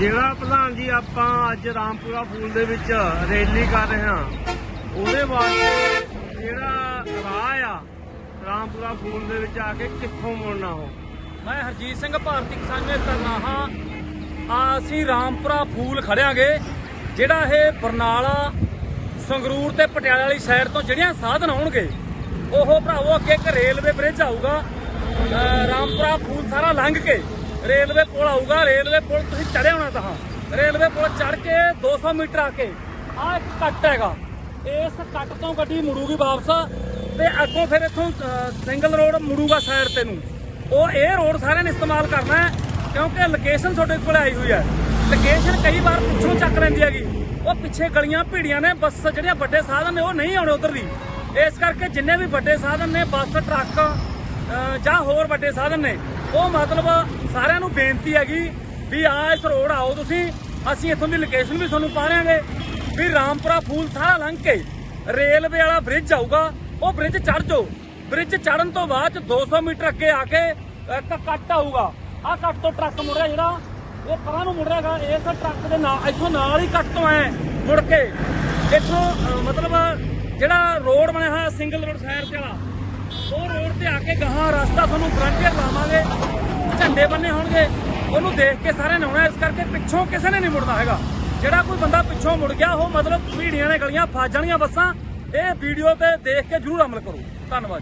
ਜਿਹੜਾ ਪ੍ਰਧਾਨ ਜੀ ਆਪਾਂ ਅੱਜ ਰਾਮਪੁਰਾ ਫੂਲ ਦੇ ਵਿੱਚ ਰੈਲੀ ਕਰ ਰਹੇ ਹਾਂ, ਉਹਦੇ ਵਾਸਤੇ ਜਿਹੜਾ ਰਾਹ ਆ, ਰਾਮਪੁਰਾ ਫੂਲ ਦੇ ਵਿੱਚ ਆ ਕੇ ਕਿੱਥੋਂ ਮੁੜਨਾ ਹੋ ਮੈਂ ਹਰਜੀਤ ਸਿੰਘ ਭਾਰਤੀ ਕਿਸਾਨ ਨੇ ਤਰਨਾਹਾ ਆ ਅਸੀਂ ਰਾਮਪੁਰਾ ਫੂਲ ਖੜਿਆਂਗੇ, ਜਿਹੜਾ ਇਹ ਬਰਨਾਲਾ, ਸੰਗਰੂਰ ਤੇ ਪਟਿਆਲਾ ਵਾਲੀ ਸਾਈਡ ਤੋਂ ਜਿਹੜੀਆਂ ਸਾਧਨ ਆਉਣਗੇ, ਉਹ ਭਰਾਵੋ ਅੱਗੇ ਇੱਕ ਰੇਲਵੇ ਬ੍ਰਿਜ ਆਊਗਾ। ਰਾਮਪੁਰਾ ਫੂਲ ਸਾਰਾ ਲੰਘ ਕੇ ਰੇਲਵੇ ਪੁਲ ਆਊਗਾ, ਰੇਲਵੇ ਪੁਲ ਤੁਸੀਂ ਚੜ੍ਹੇ ਹੋਣਾ ਤਾਂ ਰੇਲਵੇ ਪੁਲ ਚੜ੍ਹ ਕੇ 200 ਮੀਟਰ ਆ ਕੇ ਆ ਇੱਕ ਕੱਟ ਹੈਗਾ। ਇਸ ਕੱਟ ਤੋਂ ਗੱਡੀ ਮੁੜੂਗੀ ਵਾਪਸ ਤੇ ਅੱਗੋਂ ਫਿਰ ਇੱਥੋਂ ਸਿੰਗਲ ਰੋਡ ਮੁੜੂਗਾ ਸਾਈਡ ਤੇ ਨੂੰ। ਉਹ ਇਹ ਰੋਡ ਸਾਰਿਆਂ ਨੇ ਇਸਤੇਮਾਲ ਕਰਨਾ ਹੈ, ਕਿਉਂਕਿ ਲੋਕੇਸ਼ਨ ਤੁਹਾਡੇ ਕੋਲ ਆਈ ਹੋਈ ਹੈ। ਲੋਕੇਸ਼ਨ ਕਈ ਵਾਰ ਪਿੱਛੋਂ ਚੱਕ ਲੈਂਦੀ ਹੈਗੀ। ਉਹ ਪਿੱਛੇ ਗਲੀਆਂ ਭੀੜੀਆਂ ਨੇ, ਬੱਸ ਜਿਹੜੀਆਂ ਵੱਡੇ ਸਾਧਨ ਨੇ, ਉਹ ਨਹੀਂ ਆਉਣੇ ਉਧਰ ਦੀ। ਇਸ ਕਰਕੇ ਜਿੰਨੇ ਵੀ ਵੱਡੇ ਸਾਧਨ ਨੇ, ਬੱਸ, ਟਰੱਕ ਜਾਂ ਹੋਰ ਵੱਡੇ ਸਾਧਨ ਨੇ, ਉਹ ਮਤਲਬ ਸਾਰਿਆਂ ਨੂੰ ਬੇਨਤੀ ਹੈਗੀ ਵੀ ਆ ਇਸ ਰੋਡ ਆਓ ਤੁਸੀਂ। ਅਸੀਂ ਇੱਥੋਂ ਦੀ ਲੋਕੇਸ਼ਨ ਵੀ ਤੁਹਾਨੂੰ ਪਾ ਦਿਆਂਗੇ। ਵੀ ਰਾਮਪੁਰਾ ਫੂਲ ਸਾਰਾ ਲੰਘ ਕੇ ਰੇਲਵੇ ਵਾਲਾ ਬ੍ਰਿਜ ਆਊਗਾ। ਉਹ ਬ੍ਰਿਜ ਚੜ੍ਹ ਜਾਓ। ਬ੍ਰਿਜ ਚੜਨ ਤੋਂ ਬਾਅਦ 'ਚ 200 ਮੀਟਰ ਅੱਗੇ ਆ ਕੇ ਇੱਕ ਕੱਟ ਆਊਗਾ। ਆ ਕੱਟ ਤੋਂ ਟਰੱਕ ਮੁੜ ਰਿਹਾ ਜਿਹੜਾ। ਇਹ ਪਰਾਂ ਨੂੰ ਮੁੜ ਰਿਹਾਗਾ ਇਸ ਟਰੱਕ ਦੇ ਨਾਲ, ਇੱਥੋਂ ਨਾਲ ਹੀ ਕੱਟ ਤੋਂ ਐ ਮੁੜ ਕੇ। ਇੱਥੋਂ ਮਤਲਬ ਜਿਹੜਾ ਰੋਡ ਬਣਿਆ ਹੋਇਆ ਸਿੰਗਲ ਰੋਡ ਸਾਈਡ ਤੇ ਵਾਲਾ। ਉਹ ਰੋਡ ਤੇ ਆ ਕੇ ਗਾਹਾਂ ਰਸਤਾ ਤੁਹਾਨੂੰ ਫਰੰਟੀਅਰ ਲਾਵਾਂਗੇ ਝੰਡੇ ਬੰਨੇ ਹੋਣਗੇ, ਉਹਨੂੰ ਦੇਖ ਕੇ ਸਾਰੇ ਨੇ ਆਉਣਾ, ਇਸ ਕਰਕੇ ਪਿੱਛੋਂ ਕਿਸੇ ਨੇ ਨਹੀਂ ਮੁੜਨਾ ਹੈਗਾ। ਜਿਹੜਾ ਕੋਈ ਬੰਦਾ ਪਿੱਛੋਂ ਮੁੜ ਗਿਆ, ਉਹ ਮਤਲਬ ਭੀੜੀਆਂ ਨੇ ਗਲੀਆਂ, ਫਸ ਜਾਣੀਆਂ ਬੱਸਾਂ, ਇਹ ਵੀਡੀਓ ਤੇ ਦੇਖ ਕੇ ਜਰੂਰ ਅਮਲ ਕਰੋ। ਧੰਨਵਾਦ